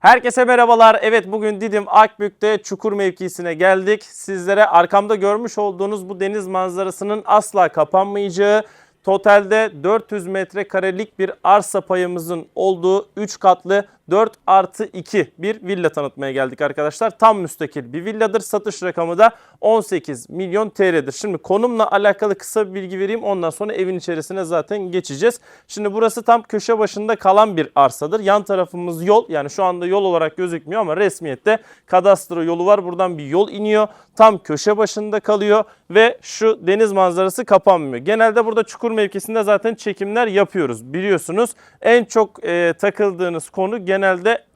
Herkese merhabalar. Evet bugün Didim Akbük'te çukur mevkisine geldik. Sizlere arkamda görmüş olduğunuz bu deniz manzarasının asla kapanmayacağı, totalde 400 metrekarelik bir arsa payımızın olduğu 3 katlı 4 artı 2 bir villa tanıtmaya geldik arkadaşlar. Tam müstakil bir villadır. Satış rakamı da 18 milyon TL'dir. Şimdi konumla alakalı kısa bir bilgi vereyim. Ondan sonra evin içerisine zaten geçeceğiz. Şimdi burası tam köşe başında kalan bir arsadır. Yan tarafımız yol. Yani şu anda yol olarak gözükmüyor ama resmiyette kadastro yolu var. Buradan bir yol iniyor. Tam köşe başında kalıyor ve şu deniz manzarası kapanmıyor. Genelde burada çukur mevkisinde zaten çekimler yapıyoruz biliyorsunuz. En çok e, takıldığınız konu genelde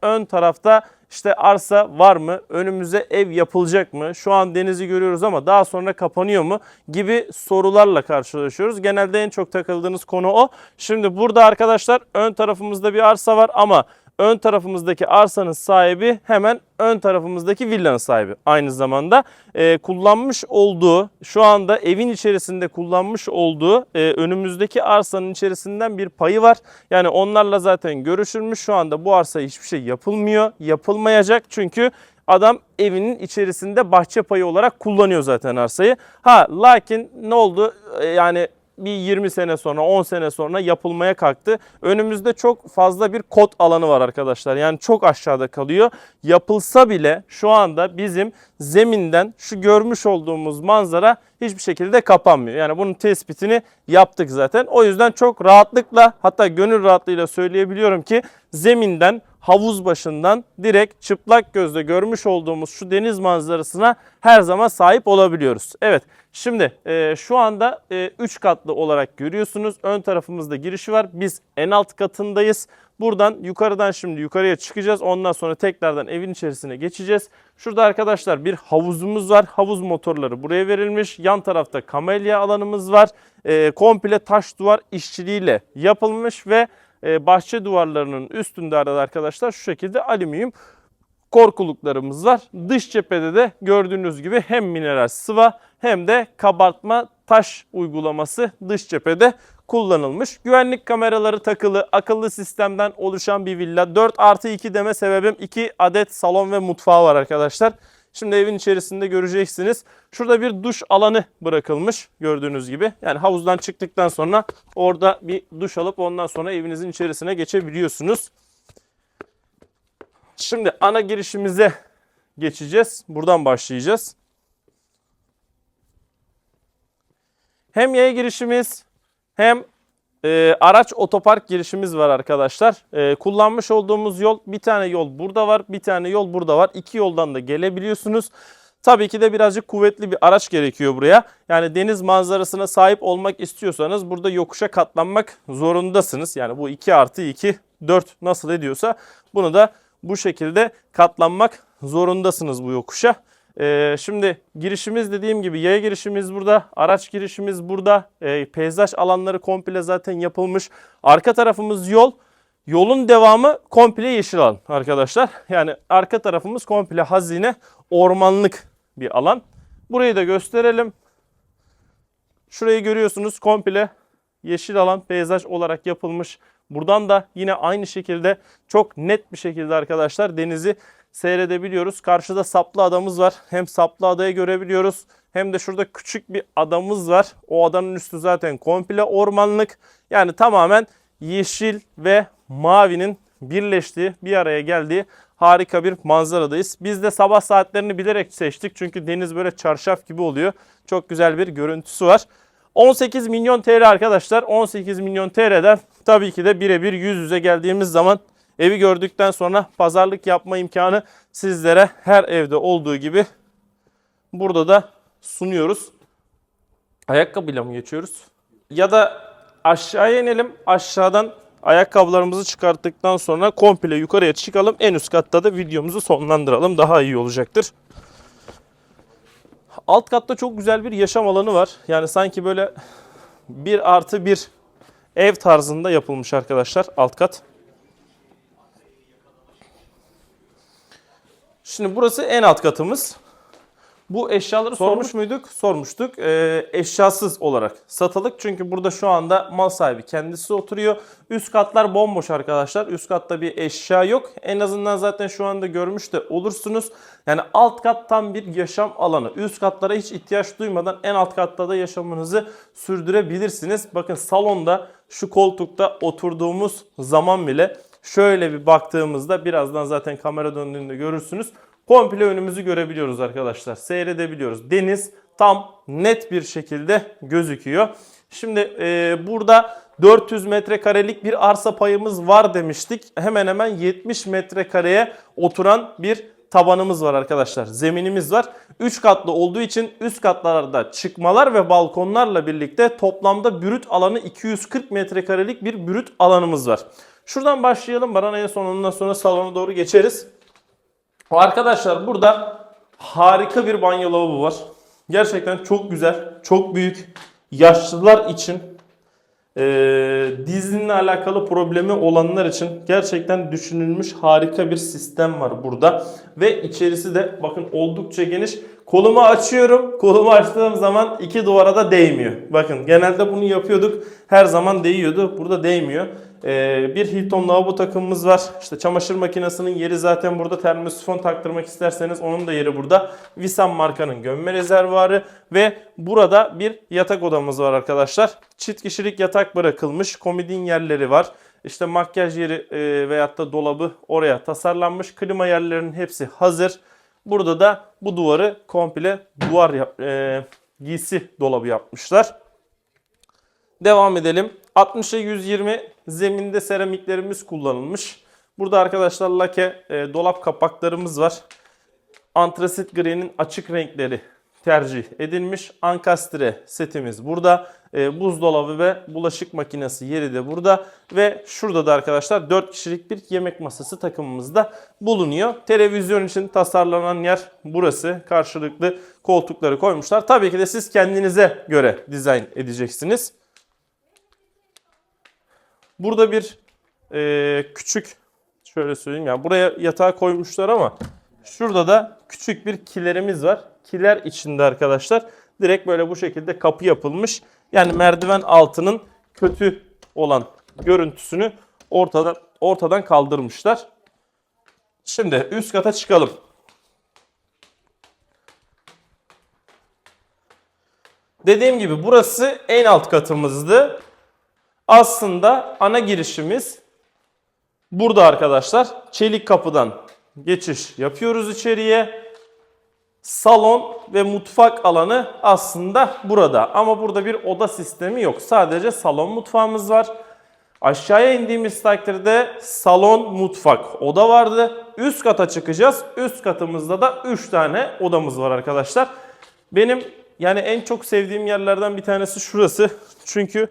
ön tarafta işte arsa var mı? Önümüze ev yapılacak mı? Şu an denizi görüyoruz ama daha sonra kapanıyor mu? Gibi sorularla karşılaşıyoruz. Genelde en çok takıldığınız konu o. Şimdi burada arkadaşlar ön tarafımızda bir arsa var ama ön tarafımızdaki arsanın sahibi hemen ön tarafımızdaki villanın sahibi. Aynı zamanda e, kullanmış olduğu şu anda evin içerisinde kullanmış olduğu e, önümüzdeki arsanın içerisinden bir payı var. Yani onlarla zaten görüşülmüş. Şu anda bu arsaya hiçbir şey yapılmıyor. Yapılmayacak çünkü adam evinin içerisinde bahçe payı olarak kullanıyor zaten arsayı. Ha lakin ne oldu? E, Yani bir 20 sene sonra 10 sene sonra yapılmaya kalktı. Önümüzde çok fazla bir kod alanı var arkadaşlar. Yani çok aşağıda kalıyor. Yapılsa bile şu anda bizim zeminden şu görmüş olduğumuz manzara hiçbir şekilde kapanmıyor. Yani bunun tespitini yaptık zaten. O yüzden çok rahatlıkla hatta gönül rahatlığıyla söyleyebiliyorum ki zeminden havuz başından direkt çıplak gözle görmüş olduğumuz şu deniz manzarasına her zaman sahip olabiliyoruz. Evet şimdi e, şu anda 3 katlı olarak görüyorsunuz. Ön tarafımızda girişi var. Biz en alt katındayız. Buradan yukarıdan şimdi yukarıya çıkacağız. Ondan sonra tekrardan evin içerisine geçeceğiz. Şurada arkadaşlar bir havuzumuz var. Havuz motorları buraya verilmiş. Yan tarafta kamelya alanımız var. E, komple taş duvar işçiliğiyle yapılmış ve e, bahçe duvarlarının üstünde arada arkadaşlar şu şekilde alüminyum korkuluklarımız var. Dış cephede de gördüğünüz gibi hem mineral sıva hem de kabartma taş uygulaması dış cephede kullanılmış. Güvenlik kameraları takılı akıllı sistemden oluşan bir villa. 4 artı 2 deme sebebim 2 adet salon ve mutfağı var arkadaşlar. Şimdi evin içerisinde göreceksiniz. Şurada bir duş alanı bırakılmış gördüğünüz gibi. Yani havuzdan çıktıktan sonra orada bir duş alıp ondan sonra evinizin içerisine geçebiliyorsunuz. Şimdi ana girişimize geçeceğiz. Buradan başlayacağız. Hem yaya girişimiz hem e, araç otopark girişimiz var arkadaşlar. E, kullanmış olduğumuz yol bir tane yol burada var, bir tane yol burada var. İki yoldan da gelebiliyorsunuz. Tabii ki de birazcık kuvvetli bir araç gerekiyor buraya. Yani deniz manzarasına sahip olmak istiyorsanız burada yokuşa katlanmak zorundasınız. Yani bu 2 artı 2, 4 nasıl ediyorsa bunu da bu şekilde katlanmak zorundasınız bu yokuşa. Ee, şimdi girişimiz dediğim gibi yaya girişimiz burada, araç girişimiz burada, Ee, peyzaj alanları komple zaten yapılmış. Arka tarafımız yol, yolun devamı komple yeşil alan arkadaşlar. Yani arka tarafımız komple hazine, ormanlık bir alan. Burayı da gösterelim. Şurayı görüyorsunuz komple yeşil alan peyzaj olarak yapılmış. Buradan da yine aynı şekilde çok net bir şekilde arkadaşlar denizi seyredebiliyoruz. Karşıda saplı adamız var. Hem saplı adayı görebiliyoruz hem de şurada küçük bir adamız var. O adanın üstü zaten komple ormanlık. Yani tamamen yeşil ve mavinin birleştiği, bir araya geldiği harika bir manzaradayız. Biz de sabah saatlerini bilerek seçtik. Çünkü deniz böyle çarşaf gibi oluyor. Çok güzel bir görüntüsü var. 18 milyon TL arkadaşlar. 18 milyon TL'den tabii ki de birebir yüz yüze geldiğimiz zaman evi gördükten sonra pazarlık yapma imkanı sizlere her evde olduğu gibi burada da sunuyoruz. Ayakkabıyla mı geçiyoruz? Ya da aşağıya inelim. Aşağıdan ayakkabılarımızı çıkarttıktan sonra komple yukarıya çıkalım. En üst katta da videomuzu sonlandıralım. Daha iyi olacaktır. Alt katta çok güzel bir yaşam alanı var. Yani sanki böyle bir artı bir ev tarzında yapılmış arkadaşlar alt kat. Şimdi burası en alt katımız. Bu eşyaları sormuş muyduk? Sormuştuk. Ee, eşyasız olarak satılık. Çünkü burada şu anda mal sahibi kendisi oturuyor. Üst katlar bomboş arkadaşlar. Üst katta bir eşya yok. En azından zaten şu anda görmüş de olursunuz. Yani alt kat tam bir yaşam alanı. Üst katlara hiç ihtiyaç duymadan en alt katta da yaşamınızı sürdürebilirsiniz. Bakın salonda şu koltukta oturduğumuz zaman bile şöyle bir baktığımızda birazdan zaten kamera döndüğünde görürsünüz. Komple önümüzü görebiliyoruz arkadaşlar. Seyredebiliyoruz. Deniz tam net bir şekilde gözüküyor. Şimdi e, burada 400 metrekarelik bir arsa payımız var demiştik. Hemen hemen 70 metrekareye oturan bir tabanımız var arkadaşlar. Zeminimiz var. 3 katlı olduğu için üst katlarda çıkmalar ve balkonlarla birlikte toplamda brüt alanı 240 metrekarelik bir brüt alanımız var. Şuradan başlayalım. Bana en son ondan sonra salona doğru geçeriz. Arkadaşlar burada harika bir banyo lavabo var. Gerçekten çok güzel, çok büyük. Yaşlılar için e, dizinin alakalı problemi olanlar için gerçekten düşünülmüş harika bir sistem var burada. Ve içerisi de bakın oldukça geniş. Kolumu açıyorum. Kolumu açtığım zaman iki duvara da değmiyor. Bakın genelde bunu yapıyorduk. Her zaman değiyordu. Burada değmiyor. Ee, bir Hilton lavabo takımımız var. İşte çamaşır makinesinin yeri zaten burada. Termosifon taktırmak isterseniz onun da yeri burada. Visan markanın gömme rezervuarı ve burada bir yatak odamız var arkadaşlar. Çift kişilik yatak bırakılmış. Komodin yerleri var. İşte makyaj yeri e, veyahut da dolabı oraya tasarlanmış. Klima yerlerinin hepsi hazır. Burada da bu duvarı komple duvar yap- e, giysi dolabı yapmışlar. Devam edelim. 60'a 120 zeminde seramiklerimiz kullanılmış. Burada arkadaşlar lake e, dolap kapaklarımız var. Antrasit gri'nin açık renkleri tercih edilmiş. Ankastre setimiz burada. E, buzdolabı ve bulaşık makinesi yeri de burada. Ve şurada da arkadaşlar 4 kişilik bir yemek masası takımımız da bulunuyor. Televizyon için tasarlanan yer burası. Karşılıklı koltukları koymuşlar. Tabii ki de siz kendinize göre dizayn edeceksiniz. Burada bir e, küçük şöyle söyleyeyim ya buraya yatağı koymuşlar ama şurada da küçük bir kilerimiz var. Kiler içinde arkadaşlar direkt böyle bu şekilde kapı yapılmış. Yani merdiven altının kötü olan görüntüsünü ortadan ortadan kaldırmışlar. Şimdi üst kata çıkalım. Dediğim gibi burası en alt katımızdı. Aslında ana girişimiz burada arkadaşlar. Çelik kapıdan geçiş yapıyoruz içeriye. Salon ve mutfak alanı aslında burada. Ama burada bir oda sistemi yok. Sadece salon mutfağımız var. Aşağıya indiğimiz takdirde salon, mutfak, oda vardı. Üst kata çıkacağız. Üst katımızda da 3 tane odamız var arkadaşlar. Benim yani en çok sevdiğim yerlerden bir tanesi şurası. Çünkü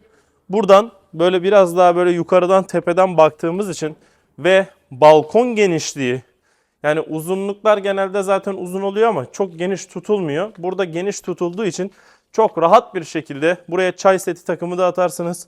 buradan böyle biraz daha böyle yukarıdan tepeden baktığımız için ve balkon genişliği yani uzunluklar genelde zaten uzun oluyor ama çok geniş tutulmuyor. Burada geniş tutulduğu için çok rahat bir şekilde buraya çay seti takımı da atarsınız.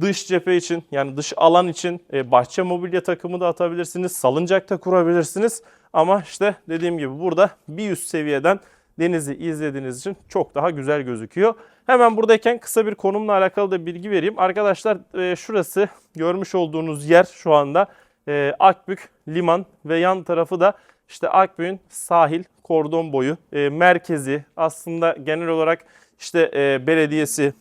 Dış cephe için yani dış alan için e, bahçe mobilya takımı da atabilirsiniz. Salıncak da kurabilirsiniz. Ama işte dediğim gibi burada bir üst seviyeden denizi izlediğiniz için çok daha güzel gözüküyor. Hemen buradayken kısa bir konumla alakalı da bilgi vereyim. Arkadaşlar e, şurası görmüş olduğunuz yer şu anda e, Akbük liman ve yan tarafı da işte Akbük'ün sahil kordon boyu e, merkezi aslında genel olarak işte e, belediyesi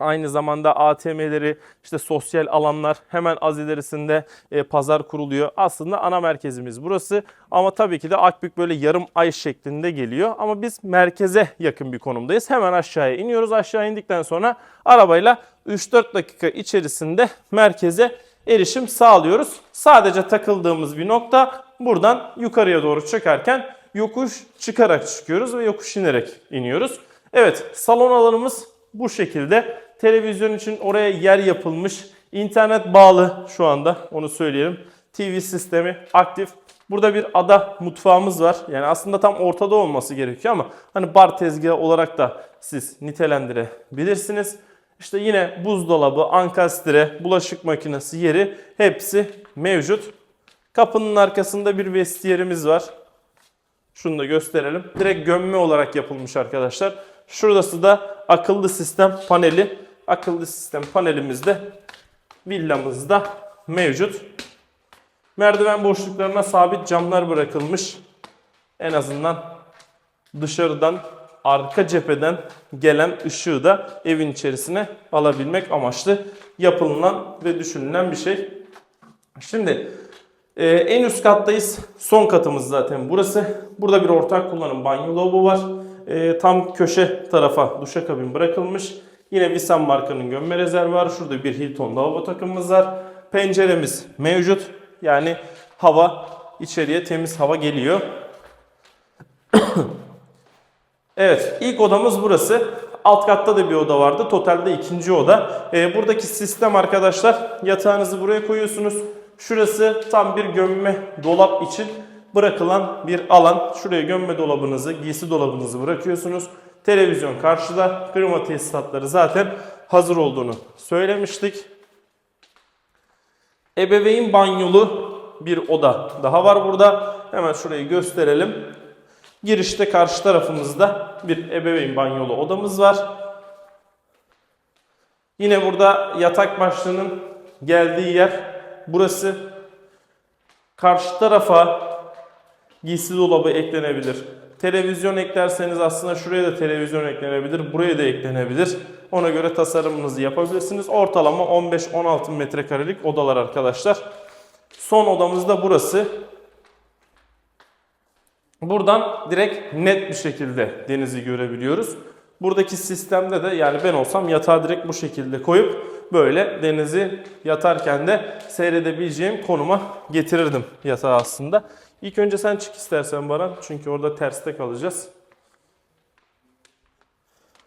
Aynı zamanda ATM'leri, işte sosyal alanlar hemen az ilerisinde e, pazar kuruluyor. Aslında ana merkezimiz burası. Ama tabii ki de Akbük böyle yarım ay şeklinde geliyor. Ama biz merkeze yakın bir konumdayız. Hemen aşağıya iniyoruz. Aşağı indikten sonra arabayla 3-4 dakika içerisinde merkeze erişim sağlıyoruz. Sadece takıldığımız bir nokta buradan yukarıya doğru çıkarken yokuş çıkarak çıkıyoruz ve yokuş inerek iniyoruz. Evet salon alanımız bu şekilde. Televizyon için oraya yer yapılmış. İnternet bağlı şu anda onu söyleyelim. TV sistemi aktif. Burada bir ada mutfağımız var. Yani aslında tam ortada olması gerekiyor ama hani bar tezgahı olarak da siz nitelendirebilirsiniz. İşte yine buzdolabı, ankastre, bulaşık makinesi yeri hepsi mevcut. Kapının arkasında bir vestiyerimiz var. Şunu da gösterelim. Direkt gömme olarak yapılmış arkadaşlar. Şurası da akıllı sistem paneli. Akıllı sistem panelimizde villamızda mevcut. Merdiven boşluklarına sabit camlar bırakılmış. En azından dışarıdan arka cepheden gelen ışığı da evin içerisine alabilmek amaçlı yapılan ve düşünülen bir şey. Şimdi e, en üst kattayız. Son katımız zaten burası. Burada bir ortak kullanım banyo lavabo var. E, tam köşe tarafa duşakabin bırakılmış. Yine Visan markanın gömme rezervi var. Şurada bir Hilton lavabo takımımız var. Penceremiz mevcut. Yani hava içeriye temiz hava geliyor. Evet, ilk odamız burası. Alt katta da bir oda vardı. Totalde ikinci oda. Ee, buradaki sistem arkadaşlar yatağınızı buraya koyuyorsunuz. Şurası tam bir gömme dolap için bırakılan bir alan. Şuraya gömme dolabınızı, giysi dolabınızı bırakıyorsunuz. Televizyon karşıda. Klima tesisatları zaten hazır olduğunu söylemiştik. Ebeveyn banyolu bir oda daha var burada. Hemen şurayı gösterelim. Girişte karşı tarafımızda bir ebeveyn banyolu odamız var. Yine burada yatak başlığının geldiği yer burası. Karşı tarafa giysi dolabı eklenebilir. Televizyon eklerseniz aslında şuraya da televizyon eklenebilir. Buraya da eklenebilir. Ona göre tasarımınızı yapabilirsiniz. Ortalama 15-16 metrekarelik odalar arkadaşlar. Son odamız da burası. Buradan direkt net bir şekilde denizi görebiliyoruz. Buradaki sistemde de yani ben olsam yatağı direkt bu şekilde koyup böyle denizi yatarken de seyredebileceğim konuma getirirdim yatağı aslında. İlk önce sen çık istersen Baran çünkü orada terste kalacağız.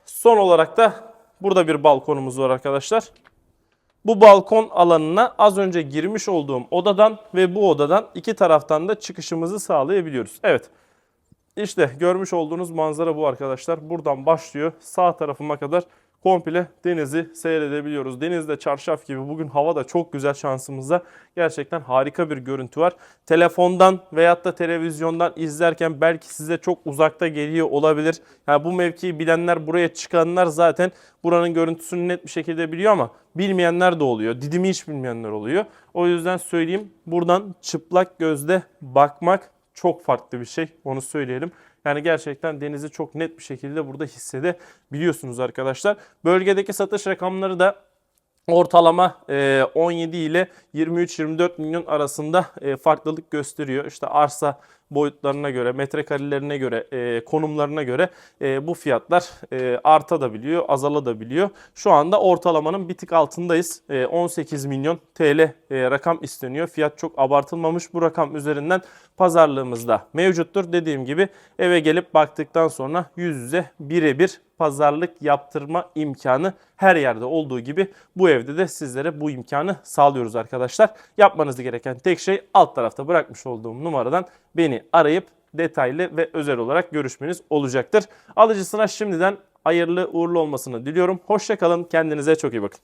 Son olarak da burada bir balkonumuz var arkadaşlar. Bu balkon alanına az önce girmiş olduğum odadan ve bu odadan iki taraftan da çıkışımızı sağlayabiliyoruz. Evet. İşte görmüş olduğunuz manzara bu arkadaşlar. Buradan başlıyor. Sağ tarafıma kadar komple denizi seyredebiliyoruz. Denizde çarşaf gibi bugün hava da çok güzel şansımızda. Gerçekten harika bir görüntü var. Telefondan veyahut da televizyondan izlerken belki size çok uzakta geliyor olabilir. Yani bu mevkiyi bilenler buraya çıkanlar zaten buranın görüntüsünü net bir şekilde biliyor ama bilmeyenler de oluyor. Didimi hiç bilmeyenler oluyor. O yüzden söyleyeyim buradan çıplak gözle bakmak çok farklı bir şey. Onu söyleyelim. Yani gerçekten denizi çok net bir şekilde burada hissedebiliyorsunuz arkadaşlar. Bölgedeki satış rakamları da ortalama e, 17 ile 23-24 milyon arasında e, farklılık gösteriyor. İşte arsa boyutlarına göre, metrekarelerine göre, e, konumlarına göre e, bu fiyatlar e, artabiliyor, azalabiliyor. Şu anda ortalamanın bir tık altındayız. E, 18 milyon TL e, rakam isteniyor. Fiyat çok abartılmamış. Bu rakam üzerinden pazarlığımızda mevcuttur. Dediğim gibi eve gelip baktıktan sonra yüz yüze birebir pazarlık yaptırma imkanı her yerde olduğu gibi bu evde de sizlere bu imkanı sağlıyoruz arkadaşlar. Yapmanız gereken tek şey alt tarafta bırakmış olduğum numaradan beni arayıp detaylı ve özel olarak görüşmeniz olacaktır. Alıcısına şimdiden hayırlı uğurlu olmasını diliyorum. Hoşçakalın. Kendinize çok iyi bakın.